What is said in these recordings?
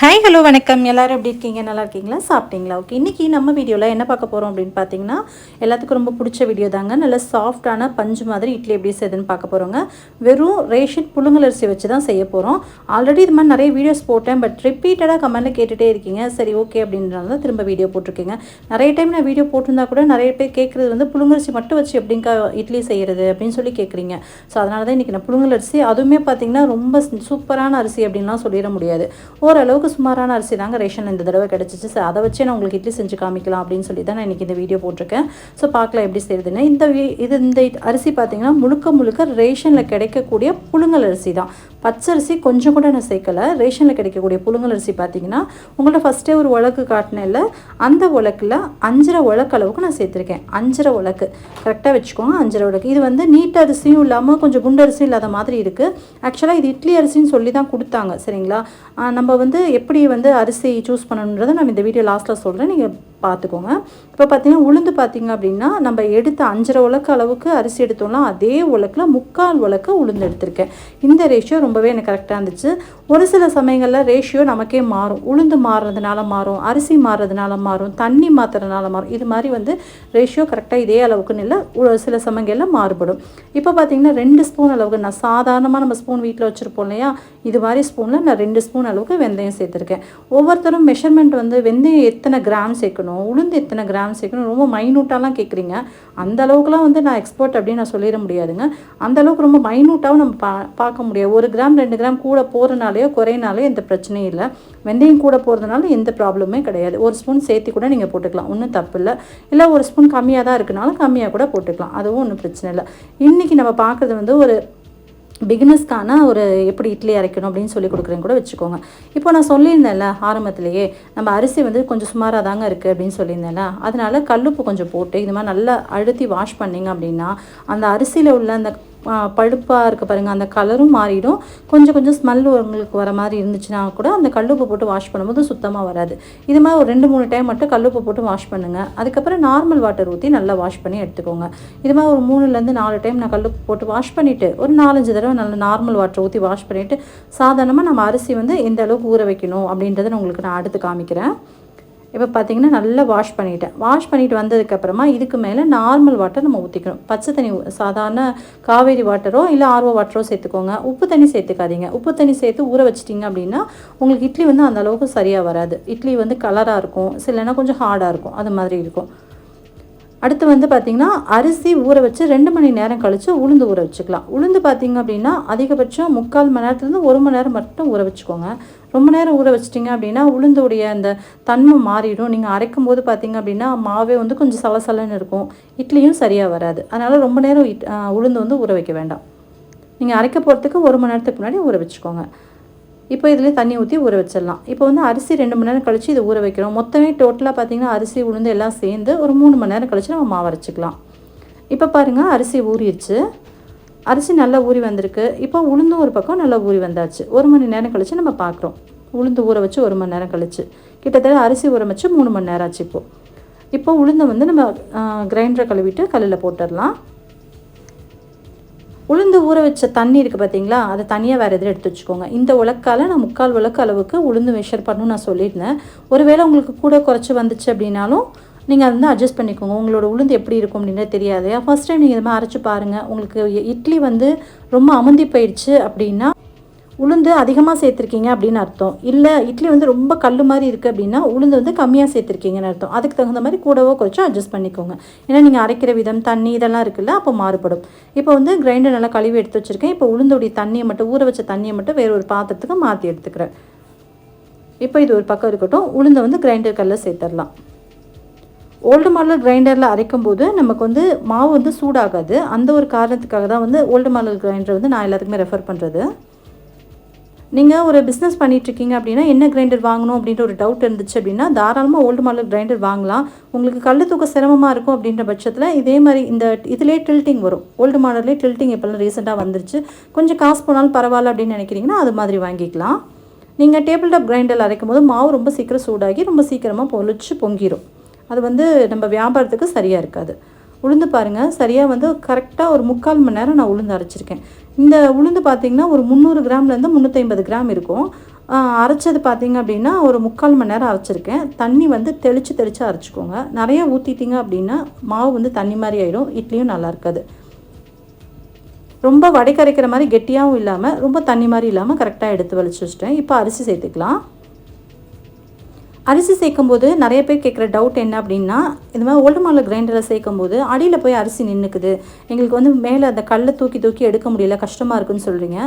Hi hello வணக்கம். எல்லாரும் எப்படி இருக்கீங்க? நல்லா இருக்கீங்களா? சாப்பிட்டீங்களா? ஓகே இன்றைக்கி நம்ம வீடியோவில் என்ன பார்க்க போகிறோம் அப்படின்னு பார்த்தீங்கன்னா எல்லாத்துக்கும் ரொம்ப பிடிச்ச வீடியோ தாங்க. நல்ல சாஃப்டான பஞ்சு மாதிரி இட்லி எப்படி செய்யுதுன்னு பார்க்க போகிறோங்க வெறும் ரேஷன் புழுங்கல் அரிசி வச்சு தான் செய்ய போகிறோம் ஆல்ரெடி இது மாதிரி நிறைய வீடியோஸ் போட்டேன் பட் ரிப்பீட்டடாக கமெண்ட்டில் கேட்டுகிட்டே இருக்கீங்க. சரி ஓகே அப்படின்றனால தான் திரும்ப வீடியோ போட்டிருக்கீங்க. நிறைய டைம் நான் வீடியோ போட்டிருந்தா கூட நிறைய பேர் கேட்குறது வந்து புழுங்கரிசி மட்டும் வச்சு எப்படிங்க இட்லி செய்கிறது அப்படின்னு சொல்லி கேட்குறீங்க. ஸோ அதனால தான் இன்றைக்கி நான் புழுங்கல் அரிசி அதுவுமே பார்த்தீங்கன்னா ரொம்ப சூப்பரான அரிசி அப்படின்லாம் சொல்லிட முடியாது. ஓரளவுக்கு சுமாரான அரிசி தாங்க ரேஷன் இந்த தடவை கிடச்சிச்சு. ஸோ அதை வச்சே நான் உங்களுக்கு இட்லி செஞ்சு காமிக்கலாம் அப்படின்னு சொல்லி தான் நான் இன்றைக்கி இந்த வீடியோ போட்டிருக்கேன். ஸோ பார்க்கலாம் எப்படி செய்யுதுன்னு. இந்த வீ- இது இந்த இட்- அரிசி பார்த்தீங்கன்னா முழுக்க முழுக்க ரேஷனில் கிடைக்கக்கூடிய புழுங்கல் அரிசி தான். பச்சரிசி கொஞ்சம் கூட நான் சேர்க்கல. ரேஷனில் கிடைக்கக்கூடிய புழுங்கல் அரிசி பார்த்தீங்கன்னா உங்கள்ட்ட ஃபஸ்ட்டே ஒரு உலக்கு காட்டினேன்ல அந்த உலக்கில் அஞ்சரை உலக்கு அளவுக்கு நான் சேர்த்துருக்கேன். அஞ்சரை உலக்கு கரெக்டாக வச்சுக்கோங்க அஞ்சரை உலக்கு இது வந்து நீட் அரிசியும் இல்லாமல் கொஞ்சம் குண்டு இல்லாத மாதிரி இருக்குது ஆக்சுவலாக இது இட்லி அரிசின்னு சொல்லி தான் கொடுத்தாங்க. சரிங்களா? நம்ம வந்து எப்படி வந்து அரிசி சூஸ் பண்ணணுன்றதை நான் இந்த வீடியோ லாஸ்ட்டில் சொல்கிறேன் நீங்கள் பார்த்துக்கோங்க. இப்போ பார்த்தீங்கன்னா உளுந்து பார்த்தீங்க அப்படின்னா நம்ம எடுத்த அஞ்சரை உலக்கு அளவுக்கு அரிசி எடுத்தோம்னா அதே உலக்கில் முக்கால் உலக்கு உளுந்து எடுத்திருக்கேன். இந்த ரேஷியோ ரொம்பவே எனக்கு கரெக்டாக இருந்துச்சு. ஒரு சில சமயங்களில் ரேஷியோ நமக்கே மாறும். உளுந்து மாறுறதுனால மாறும். அரிசி மாறுறதுனால மாறும். தண்ணி மாற்றுறதுனால மாறும். இது மாதிரி வந்து ரேஷியோ கரெக்டாக இதே அளவுக்குன்னு இல்லை ஒரு சில சமயங்களில் மாறுபடும். இப்போ பார்த்தீங்கன்னா ரெண்டு ஸ்பூன் அளவுக்கு நான் சாதாரணமாக நம்ம ஸ்பூன் வீட்டில் வச்சுருப்போம் இல்லையா? இது மாதிரி ஸ்பூனில் நான் ரெண்டு ஸ்பூன் அளவுக்கு வெந்தயம் சேர்த்துருக்கேன். ஒவ்வொருத்தரும் மெஷர்மெண்ட் வந்து வெந்தயம் எத்தனை கிராம் சேர்க்கணும்? உளுந்து எத்தனை கிராம் சேர்க்கணும்? ரொம்ப மைனூட்டாலாம் கேட்குறீங்க. அந்த அளவுக்குலாம் வந்து நான் எக்ஸ்பர்ட் அப்படின்னு நான் சொல்லிட முடியாதுங்க. அந்த அளவுக்கு ரொம்ப மைனூட்டாகவும் நம்ம பா பார்க்க முடியாது. ஒரு கிராம் ரெண்டு கிராம் கூட போகிறனாலேயோ குறையினாலேயோ எந்த பிரச்சனையும் இல்லை. வெந்தயம் கூட போகிறதுனால எந்த ப்ராப்ளமே கிடையாது. ஒரு ஸ்பூன் சேர்த்து கூட நீங்கள் போட்டுக்கலாம். ஒன்றும் தப்பு இல்லை. இல்லை ஒரு ஸ்பூன் கம்மியாக தான் இருக்குனாலும் கம்மியாக கூட போட்டுக்கலாம். அதுவும் ஒன்றும் பிரச்சனை இல்லை. இன்றைக்கி நம்ம பார்க்குறது வந்து ஒரு பிகினஸ்க்கான ஒரு எப்படி இட்லி அரைக்கணும் அப்படின்னு சொல்லி கொடுக்குறேன்னு கூட வச்சுக்கோங்க. இப்போ நான் சொல்லியிருந்தேன்ல ஆரம்பத்திலேயே நம்ம அரிசி வந்து கொஞ்சம் சுமாராக தாங்க இருக்குது அப்படின்னு சொல்லியிருந்தேன்ல அதனால கல்லுப்பு கொஞ்சம் போட்டு இது மாதிரி நல்லா அழுத்தி வாஷ் பண்ணீங்க அப்படின்னா அந்த அரிசியில் உள்ள அந்த பழுப்பாக இருக்க பாருங்கள் அந்த கலரும் மாறிடும். கொஞ்சம் கொஞ்சம் ஸ்மெல் உங்களுக்கு வர மாதிரி இருந்துச்சுன்னா கூட அந்த கல்லுப்பு போட்டு வாஷ் பண்ணும்போது சுத்தமாக வராது. இது மாதிரி ஒரு ரெண்டு மூணு டைம் மட்டும் கல்லுப்பு போட்டு வாஷ் பண்ணுங்கள் அதுக்கப்புறம் நார்மல் வாட்டர் ஊற்றி நல்லா வாஷ் பண்ணி எடுத்துக்கோங்க. இது மாதிரி ஒரு மூணுலேருந்து நாலு டைம் நான் கல்லுப்பு போட்டு வாஷ் பண்ணிவிட்டு ஒரு நாலஞ்சு தடவை நல்ல நார்மல் வாட்டர் ஊற்றி வாஷ் பண்ணிவிட்டு சாதாரணமாக நம்ம அரிசி வந்து எந்த அளவுக்கு ஊற வைக்கணும் அப்படின்றத நான் உங்களுக்கு நான் அடுத்து காமிக்கிறேன். இப்போ பார்த்தீங்கன்னா நல்லா வாஷ் பண்ணிட்டேன். வாஷ் பண்ணிட்டு வந்ததுக்கப்புறமா இதுக்கு மேலே நார்மல் வாட்டர் நம்ம ஊற்றிக்கணும் பச்சை தண்ணி சாதாரண காவேரி வாட்டரோ இல்லை ஆர்வோ வாட்டரோ சேர்த்துக்கோங்க. உப்பு தண்ணி சேர்த்துக்காதீங்க. உப்பு தண்ணி சேர்த்து ஊற வச்சிட்டிங்க அப்படின்னா உங்களுக்கு இட்லி வந்து அந்த அளவுக்கு சரியாக வராது. இட்லி வந்து கலராக இருக்கும். சிலனா கொஞ்சம் ஹார்டாக இருக்கும். அது மாதிரி இருக்கும். அடுத்து வந்து பார்த்திங்கன்னா அரிசி ஊற வச்சு ரெண்டு மணி நேரம் கழித்து உளுந்து ஊற வச்சுக்கலாம். உளுந்து பார்த்திங்க அப்படின்னா அதிகபட்சம் முக்கால் மணி நேரத்துலேருந்து ஒரு மணி நேரம் மட்டும் ஊற வச்சுக்கோங்க. ரொம்ப நேரம் ஊற வச்சிட்டிங்க அப்படின்னா உளுந்துடைய அந்த தன்மை மாறிடும். நீங்கள் அரைக்கும் போது பார்த்தீங்க அப்படின்னா மாவே வந்து கொஞ்சம் சலசலன்னு இருக்கும். இட்லியும் சரியாக வராது. அதனால் ரொம்ப நேரம் இட் உளுந்து வந்து ஊற வைக்க வேண்டாம். நீங்கள் அரைக்க போகிறதுக்கு ஒரு மணி நேரத்துக்கு முன்னாடி ஊற வச்சுக்கோங்க. இப்போ இதில் தண்ணி ஊற்றி ஊற வச்சிடலாம். இப்போ வந்து அரிசி ரெண்டு மணி நேரம் கழித்து இதை ஊற வைக்கிறோம். மொத்தமே டோட்டலாக பார்த்தீங்கன்னா அரிசி உளுந்து எல்லாம் சேர்ந்து ஒரு மூணு மணி நேரம் கழித்து நம்ம மாவு அரைச்சிக்கலாம். இப்போ பாருங்கள் அரிசி ஊறிடுச்சு. அரிசி நல்லா ஊறி வந்திருக்கு. இப்போ உளுந்தும் ஒரு பக்கம் நல்லா ஊறி வந்தாச்சு. ஒரு மணி நேரம் கழித்து நம்ம பார்க்குறோம். உளுந்து ஊற வச்சு ஒரு மணி நேரம் கழிச்சு. கிட்டத்தட்ட அரிசி ஊற வச்சு மூணு மணி நேரம் ஆச்சு இப்போது இப்போ உளுந்தை வந்து நம்ம கிரைண்டரை கழுவிட்டு கல்லில் போட்டுடலாம். உளுந்து ஊற வச்ச தண்ணி இருக்குது பார்த்தீங்களா? அதை தனியாக வேறு எதில் எடுத்து வச்சுக்கோங்க. இந்த உலக்கால நான் முக்கால் உலக்கு அளவுக்கு உளுந்து மெஷர் பண்ணணும்னு நான் சொல்லியிருந்தேன். ஒருவேளை உங்களுக்கு கூட குறைச்சி வந்துச்சு அப்படின்னாலும் நீங்கள் வந்து அட்ஜஸ்ட் பண்ணிக்கோங்க. உங்களோட உளுந்து எப்படி இருக்கும் அப்படின்றது தெரியாது. ஃபர்ஸ்ட் டைம் நீங்கள் இது மாதிரி அரைச்சி பாருங்கள் உங்களுக்கு இ- இட்லி வந்து ரொம்ப அமந்தி போயிடுச்சு அப்படின்னா உளுந்து அதிகமாக சேர்த்துருக்கீங்க அப்படின்னு அர்த்தம். இல்லை இட்லி வந்து ரொம்ப கல் மாதிரி இருக்குது அப்படின்னா உளுந்து வந்து கம்மியாக சேர்த்துருக்கீங்கன்னு அர்த்தம். அதுக்கு தகுந்த மாதிரி கூடவோ குறைச்சோ அட்ஜஸ்ட் பண்ணிக்கோங்க. ஏன்னா நீங்கள் அரைக்கிற விதம் தண்ணி இதெல்லாம் இருக்குல்ல அப்போ மாறுபடும். இப்போ வந்து கிரைண்டர் நல்லா கழுவி எடுத்து வச்சுருக்கேன். இப்போ உளுந்துடைய தண்ணியை மட்டும் ஊற வச்ச தண்ணியை மட்டும் வேற ஒரு பாத்திரத்துக்கு மாற்றி எடுத்துக்கிறேன். இப்போ இது ஒரு பக்கம் இருக்கட்டும். உளுந்தை வந்து கிரைண்டர் கல்லில் சேர்த்துடலாம். ஓல்டு மாடல் கிரைண்டரில் அரைக்கும் போது நமக்கு வந்து மாவு வந்து சூடாகாது. அந்த ஒரு காரணத்துக்காக தான் வந்து ஓல்டு மாடல் கிரைண்டர் வந்து நான் எல்லாத்துக்குமே ரெஃபர் பண்ணுறது நீங்கள் ஒரு பிஸ்னஸ் இருக்கீங்க அப்படின்னா என்ன கிரைண்டர் வாங்கணும் அப்படின்ற ஒரு டவுட் இருந்துச்சு அப்படின்னா தாராளமாக ஓல்டு மாடல் கிரைண்டர் வாங்கலாம். உங்களுக்கு கல் தூக்க சிரமமாக இருக்கும் அப்படின்ற பட்சத்தில் இதே மாதிரி இந்த இதிலே டில்ட்டிங் வரும். ஓல்டு மாடல்லே டில்ட்டிங் இப்போல்லாம் ரீசெண்டாக வந்துருச்சு. கொஞ்சம் காசு போனாலும் பரவாயில்ல அப்படின்னு நினைக்கிறீங்கன்னா அது மாதிரி வாங்கிக்கலாம். நீங்கள் டேபிள் டாப் கிரைண்டரில் அரைக்கும் போது மாவு ரொம்ப சீக்கிரம் சூடாகி ரொம்ப சீக்கிரமாக பொழிச்சு பொங்கிடும் அது வந்து நம்ம வியாபாரத்துக்கு சரியாக இருக்காது. உளுந்து பாருங்கள் சரியாக வந்து கரெக்டாக ஒரு முக்கால் மணி நேரம் நான் உளுந்து அரைச்சிருக்கேன். இந்த உளுந்து பார்த்தீங்கன்னா ஒரு முந்நூறு கிராம்லேருந்து முந்நூற்றி கிராம் இருக்கும். அரைச்சது பார்த்திங்க அப்படின்னா ஒரு முக்கால் மணி நேரம் அரைச்சிருக்கேன். தண்ணி வந்து தெளித்து தெளித்து அரைச்சிக்கோங்க. நிறையா ஊற்றிட்டிங்க அப்படின்னா மாவு வந்து தண்ணி மாதிரி ஆகிடும் இட்லியும் நல்லா இருக்காது. ரொம்ப வடைக்கரைக்கிற மாதிரி கெட்டியாகவும் இல்லாமல் ரொம்ப தண்ணி மாதிரி இல்லாமல் கரெக்டாக எடுத்து வலிச்சு வச்சிட்டேன். இப்போ அரிசி சேர்த்துக்கலாம். அரிசி சேர்க்கும்போது நிறைய பேர் கேட்குற டவுட் என்ன அப்படின்னா இந்த மாதிரி ஓல்டு மாடல் கிரைண்டரில் சேர்க்கும்போது அடியில் போய் அரிசி நின்றுக்குது எங்களுக்கு வந்து மேலே அந்த கல்லை தூக்கி தூக்கி எடுக்க முடியல கஷ்டமாக இருக்குன்னு சொல்கிறீங்க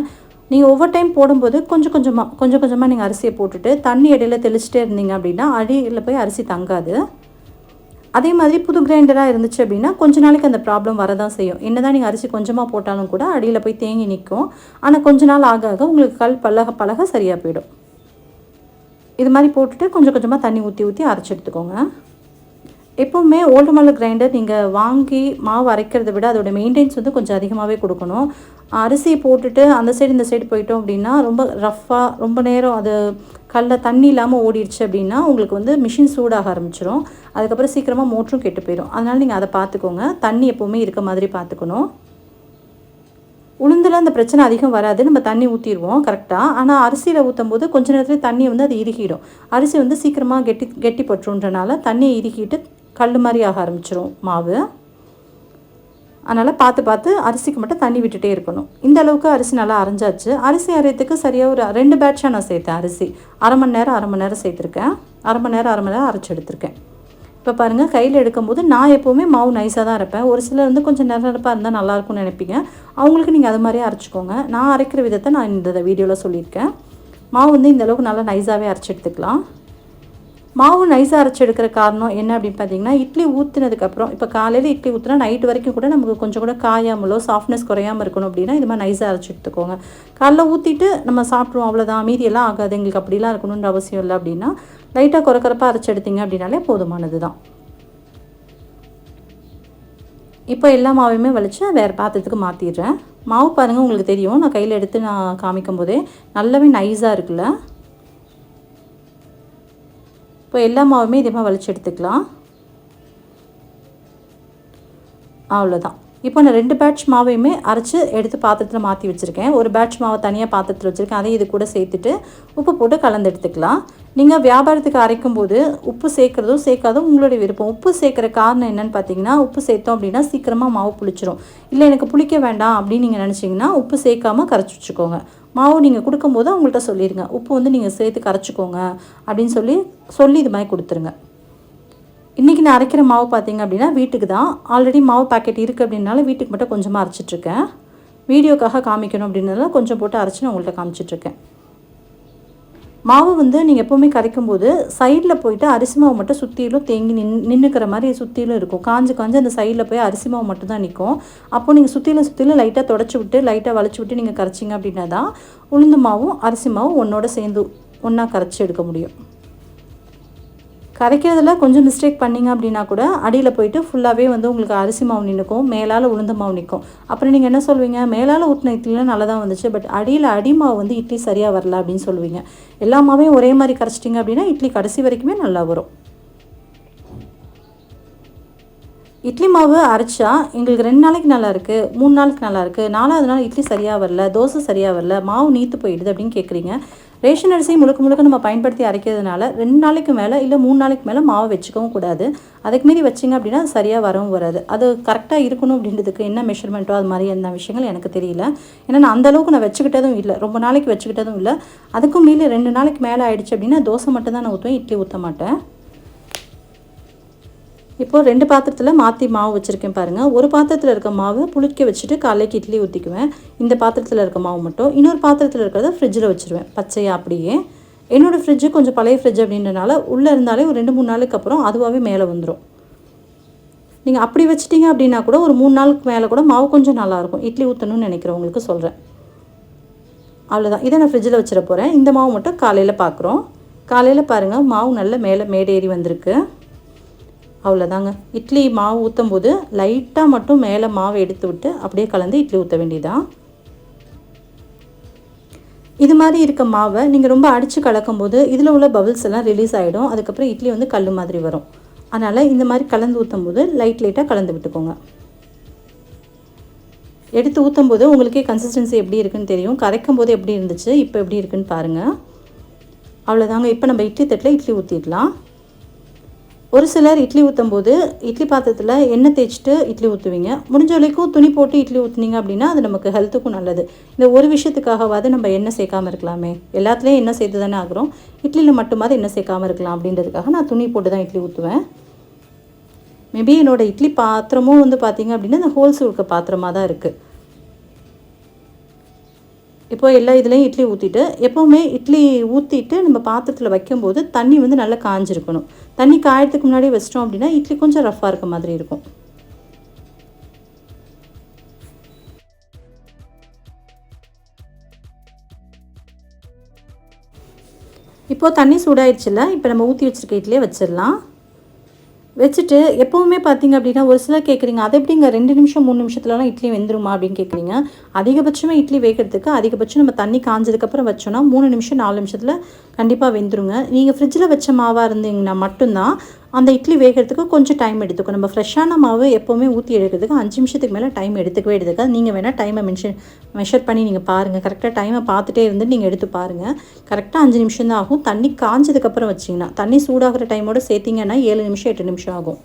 நீங்கள் ஒவ்வொரு டைம் போடும்போது கொஞ்சம் கொஞ்சமாக கொஞ்சம் கொஞ்சமாக நீங்கள் அரிசியை போட்டுட்டு தண்ணி இடையில தெளிச்சிட்டே இருந்தீங்க அப்படின்னா அடியில் போய் அரிசி தங்காது. அதே மாதிரி புது கிரைண்டராக இருந்துச்சு அப்படின்னா கொஞ்ச நாளைக்கு அந்த ப்ராப்ளம் வரதான் செய்யும். என்ன தான் நீங்கள் அரிசி கொஞ்சமாக போட்டாலும் கூட அடியில் போய் தேங்கி நிற்கும். ஆனால் கொஞ்ச நாள் ஆக ஆக உங்களுக்கு கல் பழக பழக சரியாக போயிடும். இது மாதிரி போட்டுட்டு கொஞ்சம் கொஞ்சமாக தண்ணி ஊற்றி ஊற்றி அரைச்சி எடுத்துக்கோங்க. எப்போவுமே ஓல்டு மாடல் கிரைண்டர் நீங்கள் வாங்கி மாவு அரைக்கிறத விட அதோட மெயின்டைன்ஸ் வந்து கொஞ்சம் அதிகமாகவே கொடுக்கணும். அரிசி போட்டுட்டு அந்த சைடு இந்த சைடு போயிட்டோம் அப்படின்னா ரொம்ப ரஃப்பாக ரொம்ப நேரம் அது கல்ல தண்ணி இல்லாமல் ஓடிடுச்சு அப்படின்னா உங்களுக்கு வந்து மிஷின் சூடாக ஆரம்பிச்சிடும் அதுக்கப்புறம் சீக்கிரமாக மோட்டரும் கெட்டு போயிடும் அதனால் நீங்கள் அதை பார்த்துக்கோங்க. தண்ணி எப்போவுமே இருக்க மாதிரி பார்த்துக்கணும். உளுந்தில் அந்த பிரச்சனை அதிகம் வராது. நம்ம தண்ணி ஊற்றிடுவோம் கரெக்டாக ஆனால் அரிசியில் ஊற்றும் போது கொஞ்ச நேரத்தில் தண்ணி வந்து அது இறுகிடும். அரிசி வந்து சீக்கிரமாக கெட்டி கெட்டி பட்டுன்றனால தண்ணியை இறுகிட்டு கல் மாதிரி ஆக ஆரம்பிச்சிரும் மாவு. அதனால் பார்த்து பார்த்து அரிசிக்கு மட்டும் தண்ணி விட்டுட்டே இருக்கணும். இந்த அளவுக்கு அரிசி நல்லா அரைஞ்சாச்சு. அரிசி அரையத்துக்கு சரியாக ஒரு ரெண்டு பேட்சாக நான் சேர்த்தேன் அரிசி. அரை மணி நேரம் அரை மணி நேரம் சேர்த்துருக்கேன். அரை மணி நேரம் அரை மணி நேரம் அரைச்சி எடுத்திருக்கேன். இப்போ பாருங்கள் கையில் எடுக்கும்போது நான் எப்போவுமே மாவு நைஸாக தான் இருப்பேன் ஒரு சிலர் வந்து கொஞ்சம் நிரப்பாக இருந்தால் நல்லாயிருக்கும்னு நினைப்பீங்க. அவங்களுக்கு நீங்கள் அது மாதிரியே அரைச்சிக்கோங்க. நான் அரைக்கிற விதத்தை நான் இந்த வீடியோவில் சொல்லியிருக்கேன். மாவு வந்து இந்த அளவுக்கு நல்லா நைஸாகவே அரைச்சி எடுத்துக்கலாம். மாவு நைஸாக அரைச்சி எடுக்கிற காரணம் என்ன அப்படின்னு பார்த்தீங்கன்னா இட்லி ஊற்றினதுக்கப்புறம் இப்போ காலையில் இட்லி ஊற்றினா நைட் வரைக்கும் கூட நமக்கு கொஞ்சம் கூட காயாமலோ சாஃப்ட்னஸ் குறையாமல் இருக்கணும் அப்படின்னா இது மாதிரி நைஸாக அரைச்சி எடுத்துக்கோங்க. காலைல ஊற்றிட்டு நம்ம சாப்பிட்ருவோம் அவ்வளோதான் மீதியெல்லாம் ஆகாது. எங்களுக்கு அப்படிலாம் இருக்கணுன்ற அவசியம் இல்லை அப்படின்னா லைட்டாக குறைக்கிறப்பாக அரைச்சி எடுத்தீங்க அப்படின்னாலே போதுமானது தான் இப்போ எல்லா மாவையுமே வலித்து வேறு பாத்திரத்துக்கு மாற்றிடுறேன் மாவு பாருங்கள் உங்களுக்கு தெரியும். நான் கையில் எடுத்து நான் காமிக்கும் போதே நல்லாவே நைஸாக இருக்குல்ல. இப்போ எல்லா மாவுமே இதே மாதிரி வலிச்சு எடுத்துக்கலாம். அவ்வளோதான் இப்போ நான் ரெண்டு பேட்ச் மாவையுமே அரைச்சி எடுத்து பாத்திரத்தில் மாற்றி வச்சுருக்கேன். ஒரு பேட்ச் மாவை தனியாக பாத்திரத்தில் வச்சுருக்கேன். அதையும் இது கூட சேர்த்துட்டு உப்பு போட்டு கலந்து எடுத்துக்கலாம். நீங்கள் வியாபாரத்துக்கு அரைக்கும் போது உப்பு சேர்க்குறதும் சேர்க்காதும் உங்களுடைய விருப்பம். உப்பு சேர்க்குற காரணம் என்னென்னு பார்த்தீங்கன்னா உப்பு சேர்த்தோம் அப்படின்னா சீக்கிரமாக மாவு புளிச்சிரும். இல்லை எனக்கு புளிக்க வேண்டாம் அப்படின்னு நீங்கள் நினச்சிங்கன்னா உப்பு சேர்க்காமல் கரைச்சி வச்சுக்கோங்க. மாவு நீங்கள் கொடுக்கும்போது அவங்கள்ட்ட சொல்லிடுங்க உப்பு வந்து நீங்கள் சேர்த்து கரைச்சிக்கோங்க அப்படின்னு சொல்லி சொல்லி இது மாதிரி கொடுத்துருங்க. இன்றைக்கி நான் அரைக்கிற மாவு பார்த்தீங்க அப்படின்னா வீட்டுக்கு தான். ஆல்ரெடி மாவு பாக்கெட் இருக்குது அப்படின்னால வீட்டுக்கு மட்டும் கொஞ்சமாக அரைச்சிட்ருக்கேன் வீடியோக்காக காமிக்கணும் அப்படின்றதால கொஞ்சம் போட்டு அரைச்சி நான் உங்கள்கிட்ட காமிச்சிட்ருக்கேன் மாவு வந்து நீங்கள் எப்போவுமே கரைக்கும் போது சைடில் போயிட்டு அரிசி மாவு மட்டும் சுற்றிலும் தேங்கி நின் நின்றுக்கிற மாதிரி சுற்றிலும் இருக்கும். காஞ்சு காஞ்சு அந்த சைடில் போய் அரிசி மாவு மட்டும் தான் நிற்கும் அப்போ நீங்கள் சுற்றிலும் சுற்றிலும் லைட்டாக தொடச்சி விட்டு லைட்டாக வளைச்சி விட்டு நீங்கள் கரைச்சிங்க அப்படின்னா தான் உளுந்து மாவும் அரிசி மாவும் ஒன்றோட சேர்ந்து ஒன்றா கரைச்சி எடுக்க முடியும். கரைக்கிறதுல கொஞ்சம் மிஸ்டேக் பண்ணிங்க அப்படின்னா கூட அடியில் போயிட்டு ஃபுல்லாகவே வந்து உங்களுக்கு அரிசி மாவு நிற்கும் மேலால் உளுந்த மாவு நிற்கும் அப்புறம் நீங்கள் என்ன சொல்வீங்க? மேலால் ஊட்டின இட்லிலாம் நல்லா தான் வந்துச்சு பட் அடியில் அடி மாவு வந்து இட்லி சரியாக வரல அப்படின்னு சொல்லுவீங்க. எல்லா மாவையும் ஒரே மாதிரி கரைச்சிட்டிங்க அப்படின்னா இட்லி கடைசி வரைக்குமே நல்லா வரும். இட்லி மாவு அரைச்சா எங்களுக்கு ரெண்டு நாளைக்கு நல்லா இருக்குது மூணு நாளைக்கு நல்லா இருக்குது நாலாவது நாள் இட்லி சரியாக வரல தோசை சரியாக வரல மாவு நீத்து போயிடுது அப்படின்னு கேட்குறீங்க ரேஷன் அரிசி முழுக்க முழுக்க நம்ம பயன்படுத்தி அரைக்கிறதுனால ரெண்டு நாளைக்கு மேலே இல்லை மூணு நாளைக்கு மேலே மாவு வச்சுக்கவும் கூடாது. அதுக்கு மீறி வச்சிங்க அப்படின்னா சரியாக வரவும் வராது. அது கரெக்டாக இருக்கணும் அப்படின்றதுக்கு என்ன மெஷர்மெண்ட்டோ அது மாதிரி என்ன விஷயங்கள் எனக்கு தெரியல. ஏன்னா நான் அந்தளவுக்கு நான் வச்சுக்கிட்டதும் இல்லை. ரொம்ப நாளைக்கு வச்சுக்கிட்டதும் இல்லை. அதுக்கும் மீறி ரெண்டு நாளைக்கு மேலே ஆயிடுச்சு அப்படின்னா தோசை மட்டும் தான் நான் ஊற்றுவேன் இட்லி ஊற்ற மாட்டேன். இப்போது ரெண்டு பாத்திரத்தில் மாற்றி மாவு வச்சுருக்கேன் பாருங்கள் ஒரு பாத்திரத்தில் இருக்க மாவை புளிக்க வச்சுட்டு காலைக்கு இட்லி ஊற்றிக்குவேன் இந்த பாத்திரத்தில் இருக்க மாவு மட்டும். இன்னொரு பாத்திரத்தில் இருக்கிறத ஃப்ரிட்ஜில் வச்சுருவேன். பச்சையாக அப்படியே. என்னோடய ஃப்ரிட்ஜு கொஞ்சம் பழைய ஃப்ரிட்ஜ் அப்படின்றனால உள்ளே இருந்தாலே ஒரு ரெண்டு மூணு நாளுக்கு அப்புறம் அதுவாகவே மேலே வந்துடும் நீங்கள் அப்படி வச்சிட்டிங்க அப்படின்னா கூட ஒரு மூணு நாளுக்கு மேலே கூட மாவு கொஞ்சம் நல்லாயிருக்கும் இட்லி ஊற்றணும்னு நினைக்கிறவங்களுக்கு சொல்கிறேன் அவ்வளோதான் இதை நான் ஃப்ரிட்ஜில் வச்சிட போகிறேன் இந்த மாவு மட்டும் காலையில் பார்க்குறோம் காலையில் பாருங்கள் மாவு நல்ல மேலே மேடேறி வந்திருக்கு. அவ்வளோதாங்க இட்லி மாவு ஊற்றும் போது லைட்டாக மட்டும் மேலே மாவு எடுத்து விட்டு அப்படியே கலந்து இட்லி ஊற்ற வேண்டியதான் இது மாதிரி இருக்க மாவை நீங்கள் ரொம்ப அடித்து கலக்கும் போது இதில் உள்ள பபிள்ஸ் எல்லாம் ரிலீஸ் ஆகிடும் அதுக்கப்புறம் இட்லி வந்து கல் மாதிரி வரும். அதனால் இந்த மாதிரி கலந்து ஊற்றும் போது லைட் லைட்டாக கலந்து விட்டுக்கோங்க. எடுத்து ஊற்றும் போது உங்களுக்கே கன்சிஸ்டன்சி எப்படி இருக்குன்னு தெரியும். கரைக்கும் போது எப்படி இருந்துச்சு இப்போ எப்படி இருக்குன்னு பாருங்கள் அவ்வளோதாங்க இப்போ நம்ம இட்லி தட்டில் இட்லி ஊற்றிடலாம் ஒரு சிலர் இட்லி ஊற்றும் போது இட்லி பாத்திரத்தில் எண்ணெய் தேய்ச்சிட்டு இட்லி ஊற்றுவீங்க முடிஞ்ச வரைக்கும் துணி போட்டு இட்லி ஊற்றுனீங்க அப்படின்னா அது நமக்கு ஹெல்த்துக்கும் நல்லது. இந்த ஒரு விஷயத்துக்காகவாது நம்ம எண்ணெய் சேர்க்காம இருக்கலாமே. எல்லாத்துலேயும் எண்ணெய் சேர்த்து தானே ஆகிறோம். இட்லியில் மட்டுமாவது எண்ணெய் சேர்க்காம இருக்கலாம் அப்படின்றதுக்காக நான் துணி போட்டு தான் இட்லி ஊற்றுவேன் மேபி என்னோடய இட்லி பாத்திரமும் வந்து பார்த்திங்க அப்படின்னா இந்த ஹோல்ஸ் இருக்க பாத்திரமாக தான் இருக்குது இப்போ எல்லா இதுலேயும் இட்லி ஊற்றிட்டு எப்போவுமே இட்லி ஊற்றிட்டு நம்ம பாத்திரத்தில் வைக்கும்போது தண்ணி வந்து நல்லா காஞ்சிருக்கணும். தண்ணி காயத்துக்கு முன்னாடி வச்சிட்டோம் அப்படின்னா இட்லி கொஞ்சம் ரஃப்பாக இருக்க மாதிரி இருக்கும். இப்போது தண்ணி சூடாயிடுச்சுல இப்போ நம்ம ஊற்றி வச்சுருக்க இட்லியே வச்சிடலாம். வச்சுட்டு எப்போவுமே பார்த்தீங்க அப்படின்னா ஒரு சிலர் கேட்குறீங்க அது எப்படிங்க ரெண்டு நிமிஷம் மூணு நிமிஷத்துலலாம் இட்லி வெந்துருமா? அப்படின்னு கேட்குறீங்க அதிகபட்சமாக இட்லி வேகிறதுக்கு அதிகபட்சம் நம்ம தண்ணி காஞ்சதுக்கப்புறம் வச்சோன்னா மூணு நிமிஷம் நாலு நிமிஷத்தில் கண்டிப்பாக வெந்துருங்க. நீங்கள் ஃப்ரிட்ஜில் வச்ச மாவாக இருந்தீங்கன்னா மட்டும்தான் அந்த இட்லி வேகிறதுக்கு கொஞ்சம் டைம் எடுத்துக்கும் நம்ம ஃப்ரெஷ்ஷான மாவு எப்போவுமே ஊற்றி எடுக்கிறதுக்கு அஞ்சு நிமிஷத்துக்கு மேலே டைம் எடுத்துக்கவே எடுத்துக்காது. நீங்கள் வேணால் டைமை மென்ஷன் மெஷர் பண்ணி நீங்கள் பாருங்கள் கரெக்டாக டைமை பார்த்துட்டே இருந்து நீங்கள் எடுத்து பாருங்கள் கரெக்டாக அஞ்சு நிமிஷம் தான் ஆகும். தண்ணி காஞ்சதுக்கப்புறம் வச்சிங்கன்னா தண்ணி சூடாகிற டைமோடு சேர்த்திங்கன்னா ஏழு நிமிஷம் எட்டு நிமிஷம் ஆகும்.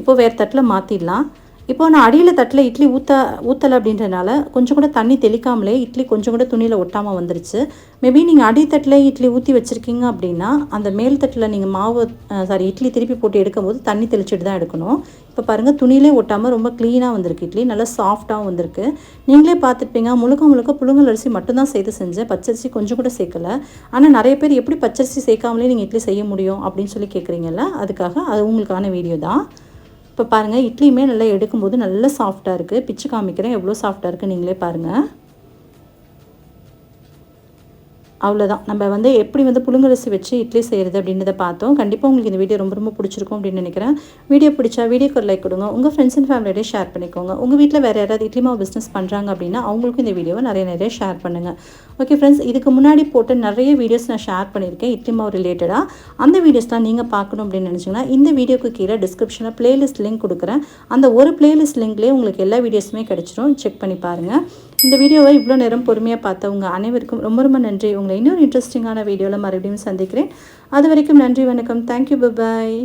இப்போது வேறு தட்டில் மாற்றிடலாம் இப்போது நான் அடியில் தட்டில் இட்லி ஊற்ற ஊற்றலை அப்படின்றனால கொஞ்சம் கூட தண்ணி தெளிக்காமலே இட்லி கொஞ்சம் கூட துணியில் ஒட்டாமல் வந்துருச்சு. மேபி நீங்கள் அடித்தட்டில் இட்லி ஊற்றி வச்சுருக்கீங்க அப்படின்னா அந்த மேல் தட்டில் நீங்கள் மாவு சாரி இட்லி திருப்பி போட்டு எடுக்கும்போது தண்ணி தெளிச்சிட்டு தான் எடுக்கணும். இப்போ பாருங்கள் துணியிலே ஒட்டாமல் ரொம்ப க்ளீனாக வந்திருக்கு இட்லி. நல்லா சாஃப்டாகவும் வந்திருக்கு. நீங்களே பார்த்துருப்பீங்க முழுக்க முழுக்க புழுங்கல் அரிசி மட்டும்தான் செய்து செஞ்சேன். பச்சரிசி கொஞ்சம் கூட சேர்க்கல. ஆனால் நிறைய பேர் எப்படி பச்சரிசி சேர்க்காமலே நீங்கள் இட்லி செய்ய முடியும் அப்படின்னு சொல்லி கேட்குறீங்கல்ல அதுக்காக அது உங்களுக்கான வீடியோ தான். இப்போ பாருங்கள் இட்லியுமே நல்லா எடுக்கும்போது நல்லா சாஃப்டாக இருக்குது பிச்சு காமிக்கிறேன் எவ்வளோ சாஃப்டாக இருக்குது நீங்களே பாருங்கள் அவ்வளோதான் நம்ம வந்து எப்படி வந்து புழுங்கரிசி வச்சு இட்லி செய்கிறது அப்படின்றத பார்த்தோம். கண்டிப்பாக உங்களுக்கு இந்த வீடியோ ரொம்ப ரொம்ப பிடிச்சிருக்கும் அப்படின்னு நினைக்கிறேன். வீடியோ பிடிச்சா வீடியோக்கு லைக் கொடுங்க. உங்கள் ஃப்ரெண்ட்ஸ் அண்ட் ஃபேமிலியோடய ஷேர் பண்ணிக்கோங்க. உங்கள் வீட்டில் வேறு யாராவது இட்லி மாவு பிஸ்னஸ் பண்ணுறாங்க அப்படின்னா அவங்களுக்கும் இந்த வீடியோவை நிறைய நிறைய ஷேர் பண்ணுங்கள் ஓகே ஃப்ரெண்ட்ஸ் இதுக்கு முன்னாடி போட்டு நிறைய வீடியோஸ் நான் ஷேர் பண்ணியிருக்கேன் இட்லி மாவு ரிலேட்டடாக அந்த வீடியோஸ்லாம் நீங்கள் பார்க்கணும் அப்படின்னு நினச்சிங்கன்னா இந்த வீடியோக்கு கீழே டிஸ்கிரிப்ஷனில் பிளேலிஸ்ட் லிங்க் கொடுக்குறேன். அந்த ஒரு பிளேலிஸ்ட் லிங்க்லேயே உங்களுக்கு எல்லா வீடியோஸுமே கிடச்சிரும். செக் பண்ணி பாருங்கள் இந்த வீடியோவை இவ்வளோ நேரம் பொறுமையாக பார்த்தவங்க அனைவருக்கும் ரொம்ப ரொம்ப நன்றி. உங்களை இன்னொரு இன்ட்ரெஸ்டிங்கான வீடியோவில் மறுபடியும் சந்திக்கிறேன். அது வரைக்கும் நன்றி வணக்கம். Thank you bye